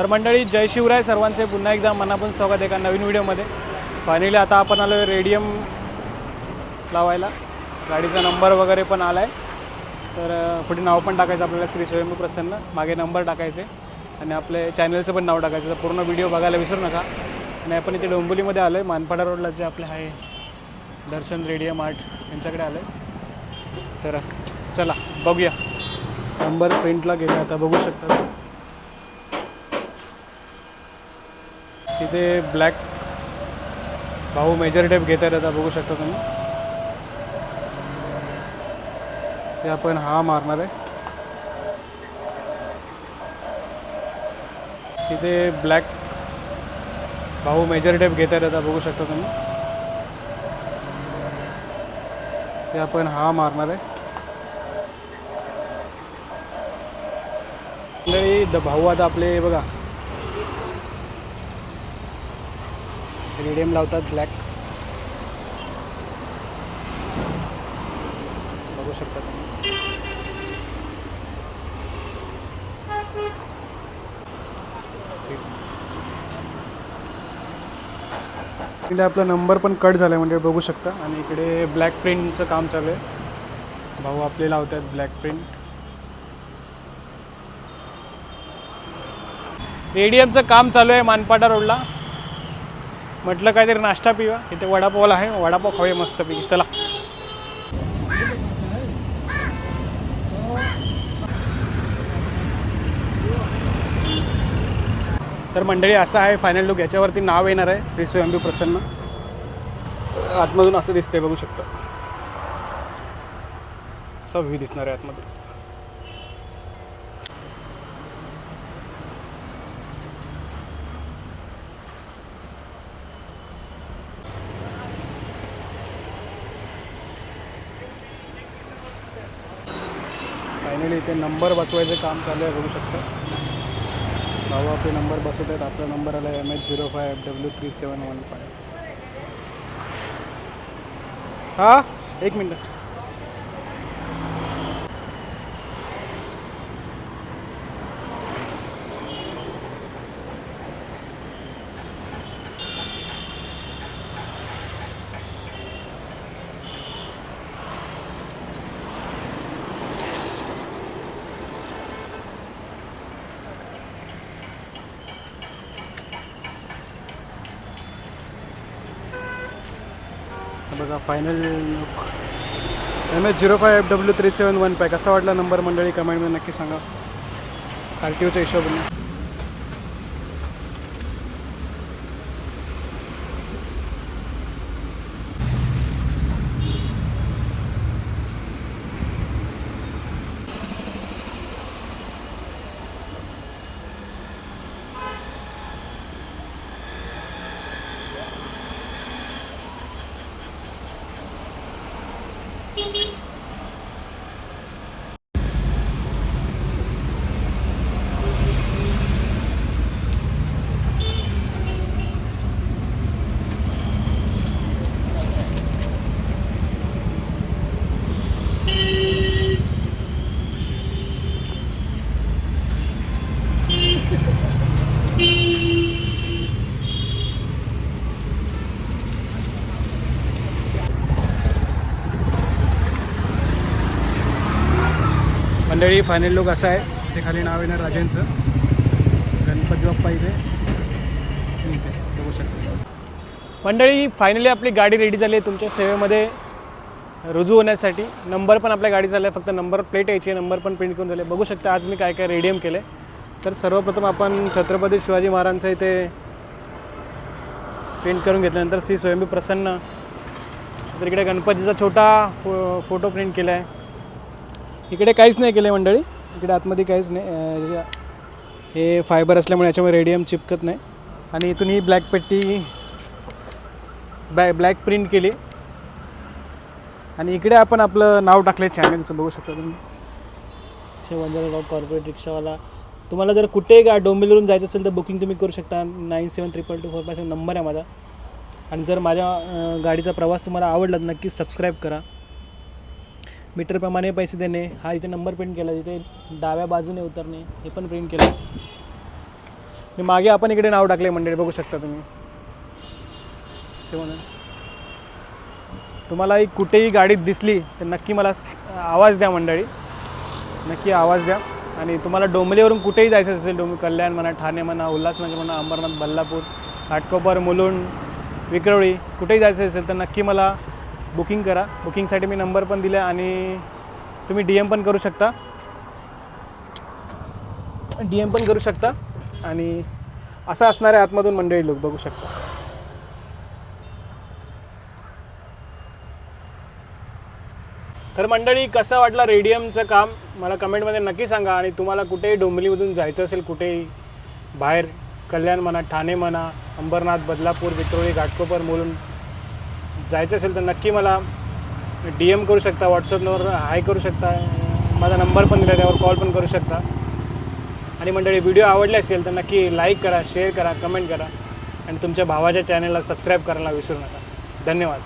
तर मंडळी जय शिवराय सर्वांचे. पुन्हा एकदा मनापासून स्वागत आहे एका नवीन व्हिडिओमध्ये. फायनली आता आपण आलो रेडियम लावायला. गाडीचा नंबर वगैरे पण आला आहे तर पुढे नाव पण टाकायचं आपल्याला श्री स्वयंभू प्रसन्न. मागे नंबर टाकायचे. आणि आपले चॅनलचं पण नाव टाकायचं. तर पूर्ण व्हिडिओ बघायला विसरू नका. आणि आपण इथे डोंबिवलीमध्ये आलो आहे मानपाडा रोडला जे आपले आहे दर्शन रेडियम आर्ट यांच्याकडे आलो आहे तर चला बघूया. नंबर प्रिंटला गेला. आता बघू शकता. तिथे ब्लॅक भाऊ मेजर टेप घेत आहेत आता बघू शकता तुम्ही. ते आपण हा मारणार आहे. तिथे ब्लॅक भाऊ मेजर टेप घेत आहेत आता बघू शकता तुम्ही. ते आपण हा मारणार आहे. मंडळी द भाऊ आता आपले बघा. रेडियम लावतात ब्लॅक. बघू शकता तुम्ही. इकडे आपला नंबर पण कट झाला आहे म्हणजे बघू शकता. आणि इकडे ब्लॅक प्रिंटचं काम चालू आहे. भाऊ आपले लावतात ब्लॅक प्रिंट. रेडियमचं काम चालू आहे मानपाटा रोडला. म्हटलं काहीतरी नाश्ता पिवा इथे वडापावला आहे. वडापाव खाऊया मस्तपैकी. चला. तर मंडळी असं आहे. फायनल लुक याच्यावरती नाव येणार आहे. श्री स्वयंभू प्रसन्न. आतमधून असं दिसतंय बघू शकता. असा व्ह्यू दिसणार आहे आतमध्ये. फायनली इथे नंबर बसवायचं काम चालू आहे बघू शकता. भाऊ आपले नंबर बसवत आहेत. आपला नंबर आला M H zero five W three seven one five हां? एक मिनटं. बघा final M H zero five F W three seven one five कसा वाटला नंबर मंडळी? कमेंटमध्ये नक्की सांगा. आर टी ओच्या हिशोबाने मंडळी फायनल लोक असा आहे. ते खाली नाव येणार राजेंचं. गणपती बाप्पा इथे. बघू शकता. मंडळी फायनली आपली गाडी रेडी झाली आहे तुमच्या सेवेमध्ये. रुजू होण्यासाठी. नंबर पण आपल्या गाडी झाला आहे. फक्त नंबर प्लेट यायची आहे. नंबर पण प्रिंट करून झाले. बघू शकता आज मी काय काय रेडियम केलं आहे तर सर्वप्रथम आपण छत्रपती शिवाजी महाराजांचं इथे प्रिंट करून घेतल्यानंतर श्री स्वयंभू प्रसन्न. तर इकडे गणपतीचा छोटा फो फोटो प्रिंट केला आहे इकडे काहीच नाही केलं आहे मंडळी. इकडे आतमध्ये काहीच नाही हे फायबर असल्यामुळे याच्यामुळे रेडियम चिपकत नाही. आणि इथून ही ब्लॅक पट्टी बॅ ब्लॅक प्रिंट केली. आणि इकडे आपण आपलं नाव टाकलं आहे चॅनलचं बघू शकता तुम्ही. शिवंजनगाव कॉर्पोरेट रिक्षावाला तुम्हाला जर कुठे गा डोंबिवलीवरून जायचं असेल तर बुकिंग तुम्ही करू शकता. Nine seven triple two four five seven number आहे माझा. आणि जर माझ्या गाडीचा प्रवास तुम्हाला आवडला तर नक्कीच सबस्क्राईब करा. मीटरप्रमाणे पैसे देणे हा इथे नंबर प्रिंट केला तिथे डाव्या बाजूने उतरणे हे पण प्रिंट केलं. मी मागे आपण इकडे नाव टाकले मंडळी बघू शकता तुम्ही. तुम्हाला ही कुठेही गाडीत दिसली तर नक्की मला आवाज द्या मंडळी. नक्की आवाज द्या. आणि तुम्हाला डोंबलीवरून कुठेही जायचं असेल डोंब कल्याण म्हणा ठाणे म्हणा उल्हासनगर म्हणा अंबरनाथ बल्लापूर घाटकोपर मुलुंड विक्रोळी कुठेही जायचं असेल तर नक्की मला बुकिंग करा. बुकिंगसाठी मी नंबर पण दिला आणि तुम्ही डी एम पण करू शकता. डी एम पण करू शकता. आणि असं असणारे आतमधून मंडळी लोक बघू शकता. तर मंडळी कसं वाटलं रेडियमचं काम? मला कमेंटमध्ये नक्की सांगा आणि तुम्हाला कुठेही डोंबिवलीमधून जायचं असेल कुठेही बाहेर कल्याण म्हणा ठाणे म्हणा अंबरनाथ बदलापूर विक्रोळी घाटकोपर मोलून जायचं असेल तर नक्की मला डी एम करू शकता व्हॉट्सअपवर हाय करू शकता. माझा नंबर पण दिला त्यावर कॉल पण करू शकता. आणि मंडळी व्हिडिओ आवडले असेल तर नक्की लाईक करा शेअर करा कमेंट करा. आणि तुमच्या भावाच्या चॅनलला सबस्क्राईब करायला विसरू नका. धन्यवाद.